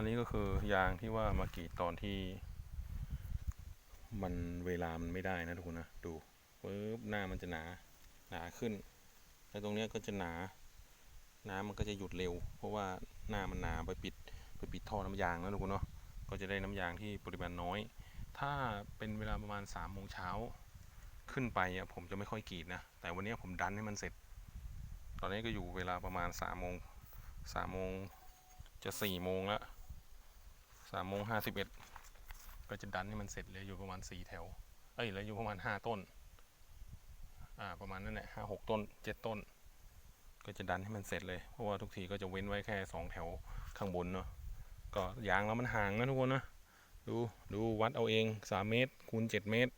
อันนี้ก็คือยางที่ว่ามากรีดตอนที่ มันเวลามันไม่ได้นะทุกคนนะดูปึ๊บหน้ามันจะหนาหนาขึ้น แล้วตรงเนี้ยก็จะหนาน้ำมันก็จะหยุดเร็ว เพราะว่าหน้ามันหนาไปปิดไปปิดท่อน้ำยางนะทุกคนเนาะก็จะได้น้ำยางที่ปริมาณน้อย ถ้าเป็นเวลาประมาณ3ามโมงเช้าขึ้นไปอะผมจะไม่ค่อยกรีดนะ แต่วันนี้ผมดันให้มันเสร็จ ตอนนี้ก็อยู่เวลาประมาณ3ามโมงสามโมงจะ4ี่โมงแล้ว สามโมงห้าสิบเอ็ดก็จะดันให้มันเสร็จเลยอยู่ประมาณ4แถว เอ้ยเหลืออยู่ประมาณ5ต้น อ่า ประมาณนั้นแหละห้าหกต้นเจ็ดต้น ก็จะดันให้มันเสร็จเลย เพราะว่าทุกทีก็จะเว้นไว้แค่2แถวข้างบนเนาะ ก็ยางแล้วมันห่างนะทุกคนนะ ดู ดูวัดเอาเอง3เมตรคูณ7เมตร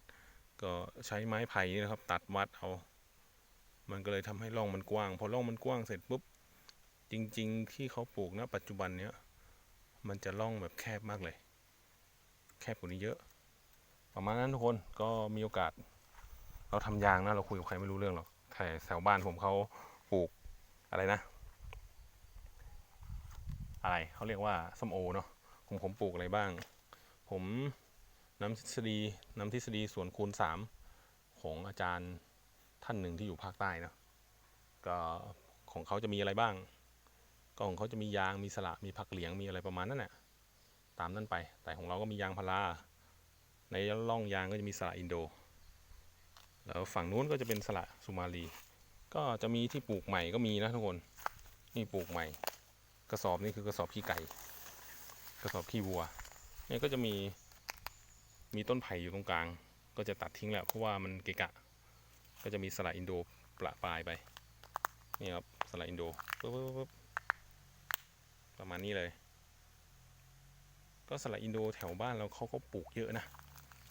ก็ใช้ไม้ไผ่นี่นะครับ ตัดวัดเอา มันก็เลยทำให้ร่องมันกว้าง พอร่องมันกว้างเสร็จปุ๊บ จริง ๆ ที่เขาปลูกนะปัจจุบันเนี้ย มันจะร่องแบบแคบมากเลย แคบกว่านี้เยอะ ประมาณนั้นทุกคนก็มีโอกาส เราทำยางนะเราคุยกับใครไม่รู้เรื่องหรอกแต่แถวบ้านผมเขาปลูกอะไรนะ อะไรเขาเรียกว่าส้มโอเนาะผมผมปลูกอะไรบ้าง ผมน้ำทฤษฎีน้ำทฤษฎีสวนคูณสามของอาจารย์ท่านหนึ่งที่อยู่ภาคใต้เนาะก็ของเขาจะมีอะไรบ้าง ก็ของเขาจะมียางมีสละมีผักเหลียงมีอะไรประมาณนั้นแหละตามนั้นไป แต่ของเราก็มียางพาราในร่องยางก็จะมีสละอินโด แล้วฝั่งนู้นก็จะเป็นสละสุมาลี ก็จะมีที่ปลูกใหม่ก็มีนะทุกคนนี่ปลูกใหม่ กระสอบนี่คือกระสอบขี้ไก่ กระสอบขี้วัวนี่ก็จะมีมีต้นไผ่อยู่ตรงกลาง ก็จะตัดทิ้งแล้วเพราะว่ามันเกะกะ ก็จะมีสละอินโดประปลายไปนี่ครับสละอินโดปึ๊บปึ๊บ ประมาณนี้เลย ก็สละอินโดแถวบ้านเราเขาก็ปลูกเยอะนะ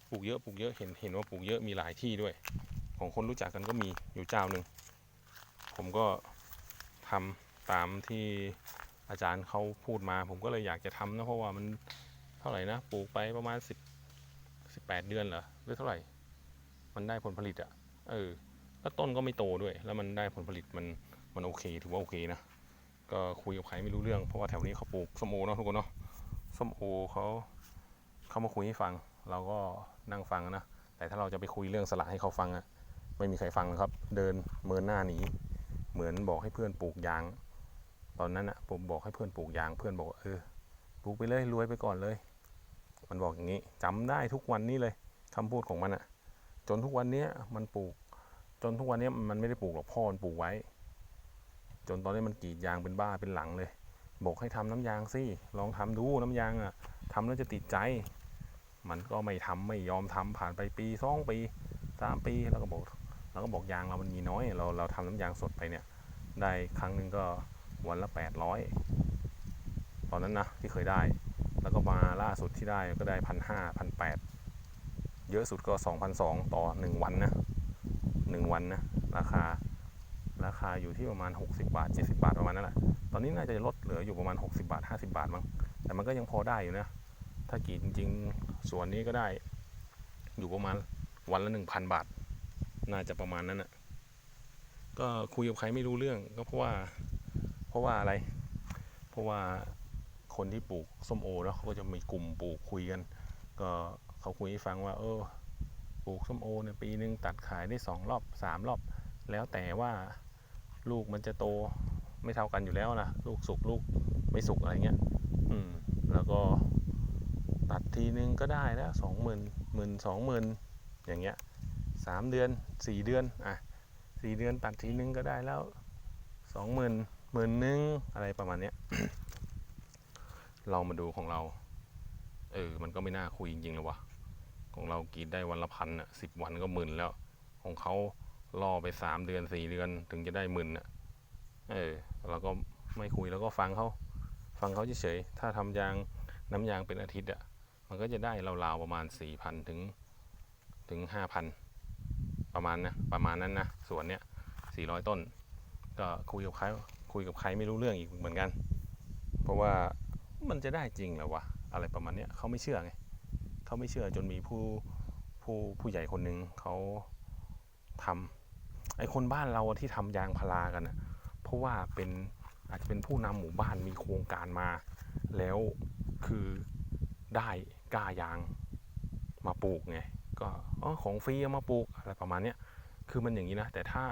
ปลูกเยอะปลูกเยอะเห็นเห็นว่าปลูกเยอะมีหลายที่ด้วย ของคนรู้จักกันก็มีอยู่เจ้าหนึ่งผมก็ทำตามที่อาจารย์เขาพูดมา ผมก็เลยอยากจะทำนะเพราะว่ามันเท่าไหร่นะปลูกไปประมาณสิบสิบแปดเดือนเหรอหรือเท่าไหร่ มันได้ผลผลิตอะ่ะเออแล้วต้นก็ไม่โตด้วย แล้วมันได้ผลผลิตมันมันโอเค ถือว่าโอเคนะ ก็คุยกับใครไม่รู้เรื่องเพราะว่าแถวนี้เขาปลูกส้มโอเนาะทุกคนเนาะส้มโอเขาเขามาคุยให้ฟัง เราก็นั่งฟังนะแต่ถ้าเราจะไปคุยเรื่องสละให้เขาฟังอะไม่มีใครฟังหรอกครับ เดินเมินหน้าหนีเหมือนบอกให้เพื่อนปลูกยาง ตอนนั้นอะผมบอกให้เพื่อนปลูกยางเพื่อนบอกเออปลูกไปเลยรวยไปก่อนเลย มันบอกอย่างนี้จำได้ทุกวันนี้เลยคำพูดของมันอะจนทุกวันเนี้ยมันปลูก จนทุกวันนี้มันไม่ได้ปลูกหรอกพ่อมันปลูกไว้ จนตอนนี้มันกรีดยางเป็นบ้าเป็นหลังเลย บอกให้ทำน้ำยางสิลองทำดูน้ำยางอะทำแล้วจะติดใจ มันก็ไม่ทำไม่ยอมทำผ่านไปปีสองปีสามปีแล้วก็บอกเราก็บอกยางเรามันมีน้อย เราเราทำน้ำยางสดไปเนี่ย ได้ครั้งหนึ่งก็วันละ800ตอนนั้นนะที่เคยได้ แล้วก็มาล่าสุดที่ได้ก็ได้พันห้าพันแปดเยอะสุดก็2 0 0 2ต่อ1วันนะ1วันนะราคา ราคาอยู่ที่ประมาณ 60 บาท 70 บาทประมาณนั้นแหละ ตอนนี้น่าจะลดเหลืออยู่ประมาณ 60 บาท 50 บาทมั้ง แต่มันก็ยังพอได้อยู่นะ ถ้ากรีดจริงๆ ส่วนนี้ก็ได้ อยู่ประมาณวันละ 1,000 บาท น่าจะประมาณนั้นนะก็คุยกับใครไม่รู้เรื่องก็เพราะว่า เพราะว่าอะไร เพราะว่าคนที่ปลูกส้มโอเนาะเขาก็จะมีกลุ่มปลูกคุยกัน ก็เขาคุยให้ฟังว่า เออ ปลูกส้มโอเนี่ยปีหนึ่งตัดขายได้สองรอบสามรอบแล้วแต่ว่า ลูกมันจะโตไม่เท่ากันอยู่แล้วนะลูกสุกลูกไม่สุกอะไรเงี้ย อืม แล้วก็ตัดทีนึงก็ได้แล้วสองหมื่นหมื่นสองหมื่นอย่างเงี้ยสามเดือนสี่เดือนอะสี่เดือนตัดทีนึงก็ได้แล้วสองหมื่นหมื่นหนึ่งอะไรประมาณเนี้ยเรามาดูของเรา เออ มันก็ไม่น่าคุยจริงๆเลยวะของเรากรีดได้วันละพันอะสิบวันก็หมื่นแล้ว ของเขา ล่อไปสามเดือนสี่เดือนถึงจะได้หมื่นอะ เออเราก็ไม่คุยแล้วก็ฟังเขาฟังเขาเฉยๆถ้าทำยางน้ำยางเป็นอาทิตย์อะ มันก็จะได้ราวๆประมาณสี่พันถึงถึงห้าพันประมาณนะประมาณนั้นนะสวนเนี้ยสี่ร้อยต้น ก็คุยกับใครคุยกับใครไม่รู้เรื่องอีกเหมือนกัน เพราะว่ามันจะได้จริงเหรอวะอะไรประมาณเนี้ยเขาไม่เชื่อไงเขาไม่เชื่อจนมีผู้ผู้ผู้ใหญ่คนหนึ่งเขาทำ ไอ้คนบ้านเราที่ทำยางพารากันอะเพราะว่าเป็นอาจจะเป็นผู้นำหมู่บ้านมีโครงการมา แล้วคือได้กล้ายางมาปลูกไงก็ออของฟรีเอามาปลูกอะไรประมาณเนี้ยคือมันอย่างนี้นะแต่ถ้า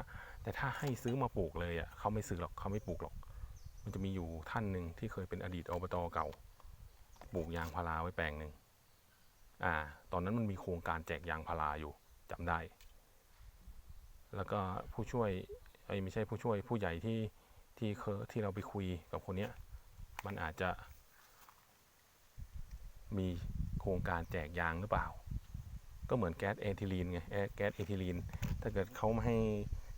แต่ถ้าให้ซื้อมาปลูกเลยอะเขาไม่ซื้อหรอกเขาไม่ปลูกหรอก มันจะมีอยู่ท่านหนึ่งที่เคยเป็นอดีตอบตเก่าปลูกยางพาราไว้แปลงหนึ่งอ่า ตอนนั้นมันมีโครงการแจกยางพาราอยู่จำได้ แล้วก็ผู้ช่วยเอ้ไม่ใช่ผู้ช่วยผู้ใหญ่ที่ที่เคที่เราไปคุยกับคนเนี้ยมันอาจจะ มีโครงการแจกยางหรือเปล่า ก็เหมือนแก๊สเอทิลีนไงแอแก๊สเอทิลีน ถ้าเกิดเขาไม่ให้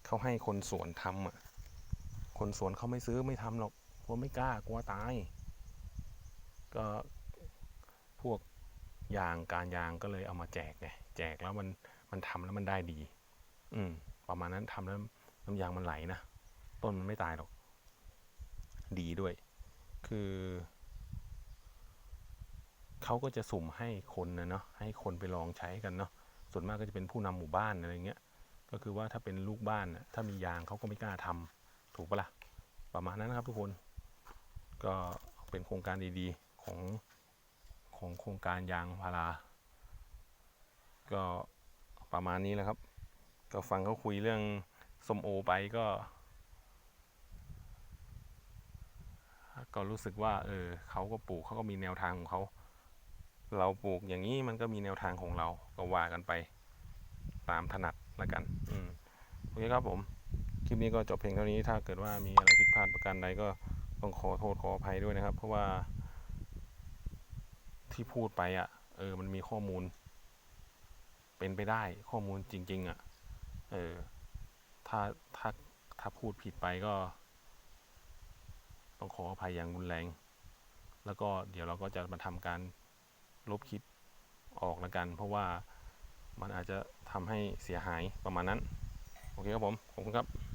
เขาให้คนสวนทำอะคนสวนเขาไม่ซื้อไม่ทำหรอกเพราะไม่กล้ากลัวตาย ก็พวกยางการยางก็เลยเอามาแจกไงแจกแล้วมันมันทำแล้วมันได้ดี อืม ประมาณนั้นทำแล้วน้ำยางมันไหลนะต้นมันไม่ตายหรอก ดีด้วย คือเขาก็จะสุ่มให้คนนะเนาะให้คนไปลองใช้กันเนาะส่วนมากก็จะเป็นผู้นำหมู่บ้านอะไรเงี้ยก็คือว่าถ้าเป็นลูกบ้านถ้ามียางเขาก็ไม่กล้าทำถูกปะล่ะประมาณนั้นนะครับทุกคนก็เป็นโครงการดีๆของของโครงการยางพารา ก็ประมาณนี้แหละครับ ก็ฟังเขาคุยเรื่องส้มโอไปก็ ก็รู้สึกว่า เออเขาก็ปลูกเขาก็มีแนวทางของเขา เราปลูกอย่างนี้มันก็มีแนวทางของเราก็ว่ากันไป ตามถนัดละกัน อืมโอเคครับผม คลิปนี้ก็จบเพียงเท่านี้ถ้าเกิดว่ามีอะไรผิดพลาดประการใดก็ต้องขอโทษขออภัยด้วยนะครับ เพราะว่า ที่พูดไปอะ เออ มันมีข้อมูล เป็นไปได้ข้อมูลจริง ๆอะ เออ ถ้าถ้าถ้าพูดผิดไปก็ ต้องขออภัยอย่างรุนแรง แล้วก็เดี๋ยวเราก็จะมาทำการลบคลิปออกแล้วกัน เพราะว่ามันอาจจะทำให้เสียหายประมาณนั้น โอเคครับผม ขอบคุณครับ